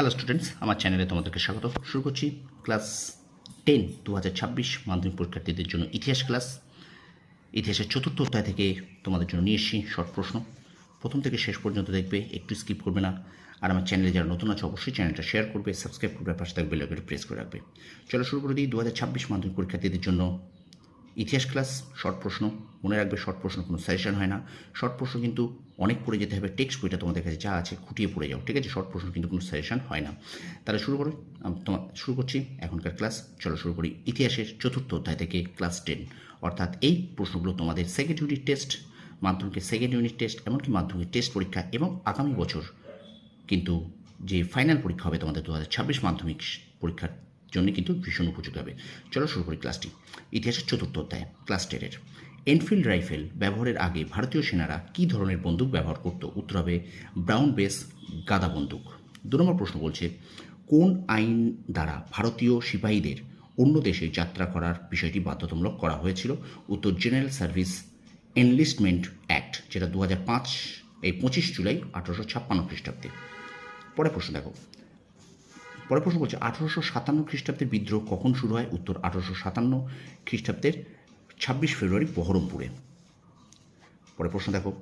Hello students আমার চ্যানেলে তোমাদেরকে স্বাগত। শুরু করছি ক্লাস টেন দু হাজার ছাব্বিশ মাধ্যমিক পরীক্ষার্থীদের জন্য ইতিহাস ক্লাস ইতিহাসের চতুর্থ অধ্যায় থেকে তোমাদের জন্য নিয়ে এসেছি শর্ট প্রশ্ন। প্রথম থেকে শেষ পর্যন্ত দেখবে, একটু স্কিপ করবে না। আর আমার চ্যানেলে যারা নতুন আছে, অবশ্যই চ্যানেলটা শেয়ার করবে সাবস্ক্রাইব করবে পাশে থাকবে প্রেস করে রাখবে। চলো শুরু করে দিই। দু হাজার ছাব্বিশ মাধ্যমিক পরীক্ষার্থীদের জন্য ইতিহাস ক্লাস শর্ট প্রশ্ন, মনে রাখবে শর্ট প্রশ্ন কোনো সাজেশন হয় না। শর্ট প্রশ্ন কিন্তু অনেক পড়ে যেতে হবে টেক্সট বইটা তোমাদের কাছে যা আছে খুঁটিয়ে পড়ে যাও, ঠিক আছে? শর্ট প্রশ্ন কিন্তু কোনো সাজেশন হয় না। তাহলে শুরু করো তোমার শুরু করছি এখনকার ক্লাস চলো শুরু করি ইতিহাসের চতুর্থ অধ্যায় থেকে ক্লাস টেন অর্থাৎ এই প্রশ্নগুলো তোমাদের সেকেন্ড ইউনিট টেস্ট মাধ্যমিকের সেকেন্ড ইউনিট টেস্ট এমনকি মাধ্যমিক টেস্ট পরীক্ষা এবং আগামী বছর কিন্তু যে ফাইনাল পরীক্ষা হবে তোমাদের দু হাজার ছাব্বিশ মাধ্যমিক পরীক্ষার জন্য কিন্তু ভীষণ উপযোগী হবে। চলো শুরু করি ক্লাসটি ইতিহাসের চতুর্থ অধ্যায় ক্লাস টেনের এনফিল্ড রাইফেল ব্যবহারের আগে ভারতীয় সেনারা কী ধরনের বন্দুক ব্যবহার করত? উত্তর হবে ব্রাউন বেস গাদা বন্দুক। দু নম্বর প্রশ্ন বলছে, কোন আইন দ্বারা ভারতীয় সিপাহীদের অন্য দেশে যাত্রা করার বিষয়টি বাধ্যতামূলক করা হয়েছিল? উত্তর জেনারেল সার্ভিস এনলিস্টমেন্ট অ্যাক্ট যেটা দু হাজার পাঁচ, এই পঁচিশ জুলাই আঠারোশো ছাপ্পান্ন খ্রিস্টাব্দে। পরে প্রশ্ন দেখো পরে প্রশ্ন বলছে আঠারোশো সাতান্ন খ্রিস্টাব্দের বিদ্রোহ কখন শুরু হয়? উত্তর, আঠারোশো সাতান্ন খ্রিস্টাব্দের ছাব্বিশ ফেব্রুয়ারি বহরমপুরে। পরে প্রশ্ন দেখো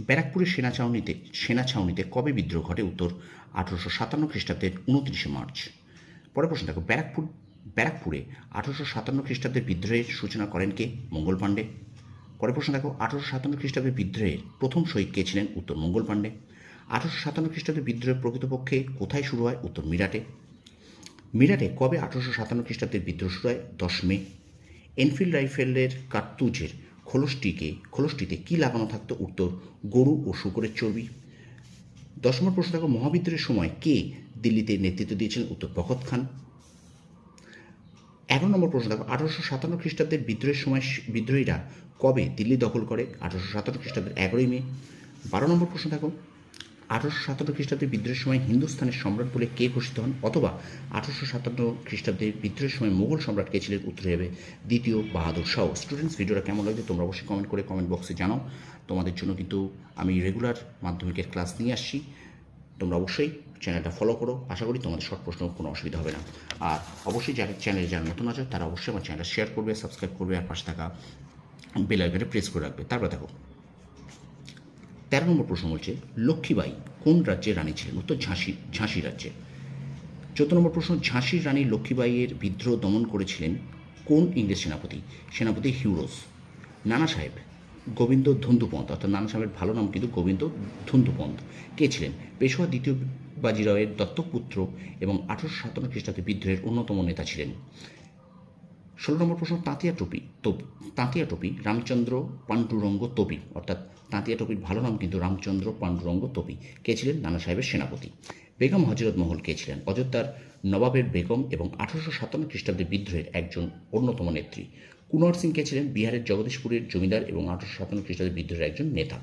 ব্যারাকপুরের সেনা ছাউনিতে সেনা ছাউনিতে কবে বিদ্রোহ ঘটে? উত্তর, আঠারোশো সাতান্ন খ্রিস্টাব্দের উনত্রিশে মার্চ। পরে প্রশ্ন দেখো, ব্যারাকপুর, ব্যারাকপুরে আঠারোশো সাতান্ন খ্রিস্টাব্দের বিদ্রোহের সূচনা করেন কে? মঙ্গল পাণ্ডে। পরে প্রশ্ন দেখো, আঠারোশো সাতান্ন খ্রিস্টাব্দের বিদ্রোহের প্রথম শহীদ কে ছিলেন? উত্তর, মঙ্গল পাণ্ডে। আঠারোশো সাতান্ন খ্রিস্টাব্দের বিদ্রোহের প্রকৃতপক্ষে কোথায় শুরু হয়? উত্তর মিরাটে। মিরাটে কবে আঠারোশো সাতান্ন খ্রিস্টাব্দের বিদ্রোহ শুরু হয়? দশ মে। এনফিল্ড রাইফেলের কার্তুজের খোলসটিকে, খোলসটিতে কী লাগানো থাকতো? উত্তর, গরু ও শুকরের চর্বি। দশ নম্বর প্রশ্ন দেখো, মহাবিদ্রোহের সময় কে দিল্লিতে নেতৃত্ব দিয়েছিলেন? উত্তর বখত খান। এগারো নম্বর প্রশ্ন দেখো, আঠারোশো সাতান্ন খ্রিস্টাব্দের বিদ্রোহের সময় বিদ্রোহীরা কবে দিল্লি দখল করে? আঠারোশো সাতান্ন খ্রিস্টাব্দের এগারোই মে। বারো নম্বর প্রশ্ন দেখো আঠারোশো সাতান্ন খ্রিস্টাব্দের বিদ্রোহের সময় হিন্দুস্তানের সম্রাট বলে কে ঘোষিত হন? অথবা আঠারোশো সাতান্ন খ্রিস্টাব্দের বিদ্রোহের সময় মোগল সম্রাট কে ছিলেন? উত্তরে হবে দ্বিতীয় বাহাদুর শাহ। স্টুডেন্টস ভিডিওটা কেমন লাগছে তোমরা অবশ্যই কমেন্ট করে কমেন্ট বক্সে জানাও। তোমাদের জন্য কিন্তু আমি রেগুলার মাধ্যমিকের ক্লাস নিয়ে আসছি। তোমরা অবশ্যই চ্যানেলটা ফলো করো। আশা করি তোমাদের শর্ট প্রশ্ন কোনো অসুবিধা হবে না। আর অবশ্যই যারা চ্যানেলে যারা নতুন আছে, তারা অবশ্যই আমার চ্যানেলটা শেয়ার করবে সাবস্ক্রাইব করবে, আর পাশে থাকা বেল আইকনে প্রেস করে রাখবে। তারপরে দেখো তেরো নম্বর প্রশ্ন বলছে লক্ষ্মীবাই কোন রাজ্যের রানী ছিলেন? উত্তর ঝাঁসি ঝাঁসি রাজ্যে। চোদ্দ নম্বর প্রশ্ন, ঝাঁসির রানী লক্ষ্মীবাইয়ের বিদ্রোহ দমন করেছিলেন কোন ইংরেজ সেনাপতি? সেনাপতি হিউরোস নানা সাহেব, গোবিন্দ ধুন্দুপন্ত, অর্থাৎ নানা সাহেবের ভালো নাম কিন্তু গোবিন্দ ধুন্দুপন্ত। কে ছিলেন? পেশোয়া দ্বিতীয় বাজিরাওয়ের দত্তক পুত্র এবং আঠারোশো সাতান্ন খ্রিস্টাব্দে বিদ্রোহের অন্যতম নেতা ছিলেন। ষোলো নম্বর প্রশ্ন, তাঁতিয়া টুপি তোপ তাঁতিয়া টুপি, রামচন্দ্র পাণ্ডুরঙ্গ তোপি অর্থাৎ তাঁতিয়া টুপির ভালো নাম কিন্তু রামচন্দ্র পাণ্ডুরঙ্গ তোপি কে ছিলেন? নানা সাহেবের সেনাপতি। বেগম হজরত মহল কে ছিলেন? অযোধ্যার নবাবের বেগম এবং আঠারোশো সাতান্ন খ্রিস্টাব্দে বিদ্রোহের একজন অন্যতম নেত্রী। কুনর সিং কে ছিলেন? বিহারের জগদীশপুরের জমিদার এবং আঠারোশো সাতান্ন খ্রিস্টাব্দে বিদ্রোহের একজন নেতা।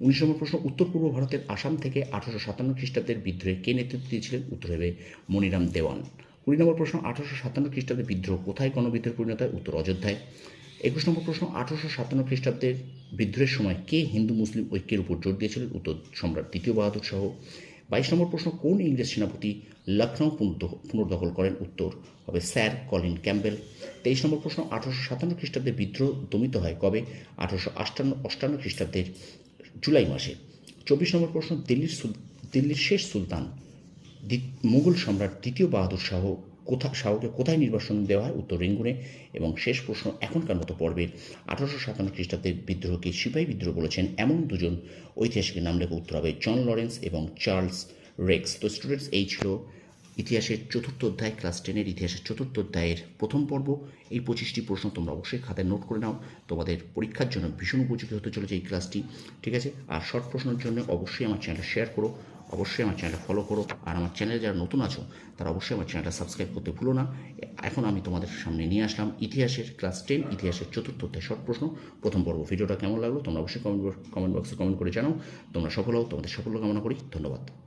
উনিশ নম্বর প্রশ্ন, উত্তর পূর্ব ভারতের আসাম থেকে আঠারোশো সাতান্ন খ্রিস্টাব্দের বিদ্রোহে কে নেতৃত্ব দিয়েছিলেন? উত্তর হবে মনিরাম দেওয়ান। কুড়ি নম্বর প্রশ্ন, আঠারোশো সাতান্ন খ্রিস্টাব্দের বিদ্রোহ। কোথায় গণবিদ্রোহ পরিণত? হয় উত্তর অযোধ্যায়। একুশ নম্বর প্রশ্ন, আঠারোশো সাতান্ন খ্রিস্টাব্দের বিদ্রোহের সময় কে হিন্দু মুসলিম ঐক্যের উপর জোর দিয়েছিলেন উত্তর, সম্রাট দ্বিতীয় বাহাদুর সহ বাইশ নম্বর প্রশ্ন, কোন ইংরেজ সেনাপতি লখনৌ পুনর্দখ- পুনর্দখল করেন? উত্তর হবে স্যার কলিন ক্যাম্বেল তেইশ নম্বর প্রশ্ন, আঠারোশো সাতান্ন খ্রিস্টাব্দের বিদ্রোহ দমিত হয় কবে? আঠারোশো আটান্ন অষ্টান্ন খ্রিস্টাব্দের জুলাই মাসে। চব্বিশ নম্বর প্রশ্ন, দিল্লির দিল্লির শেষ সুলতান মুঘল সম্রাট দ্বিতীয় বাহাদুর শাহ কোথা, শাহকে কোথায় নির্বাসন দেওয়া হয়? উত্তর রেঙ্গুনে। এবং শেষ প্রশ্ন, এখনকার মতো পর্বের আঠারোশো সাতান্ন খ্রিস্টাব্দের বিদ্রোহকে সিপাহী বিদ্রোহ বলেছেন এমন দুজন ঐতিহাসিকের নাম লেখা উত্তর হবে জন লরেন্স এবং চার্লস রেক্স। তো স্টুডেন্টস এই ছিল ইতিহাসের চতুর্থ অধ্যায় ক্লাস টেনের ইতিহাসের চতুর্থ অধ্যায়ের প্রথম পর্ব। এই পঁচিশটি প্রশ্ন তোমরা অবশ্যই খাতায় নোট করে নাও। তোমাদের পরীক্ষার জন্য ভীষণ উপযোগী হতে চলেছে এই ক্লাসটি ঠিক আছে? আর শর্ট প্রশ্নের জন্য অবশ্যই আমার চ্যানেলটা শেয়ার করো। অবশ্যই আমার চ্যানেলটা ফলো করো। আর আমার চ্যানেলে যারা নতুন আছো, তারা অবশ্যই আমার চ্যানেলটা সাবস্ক্রাইব করতে ভুলো না। এখন আমি তোমাদের সামনে নিয়ে আসলাম ইতিহাসের ক্লাস টেন ইতিহাসের চতুর্থ শর্ট প্রশ্ন। প্রথম পর্ব ভিডিওটা কেমন লাগল? তোমরা অবশ্যই কমেন্ট কমেন্ট বক্সে কমেন্ট করে জানাও। তোমরা সফল হও, তোমাদের সাফল্য কামনা করি। ধন্যবাদ।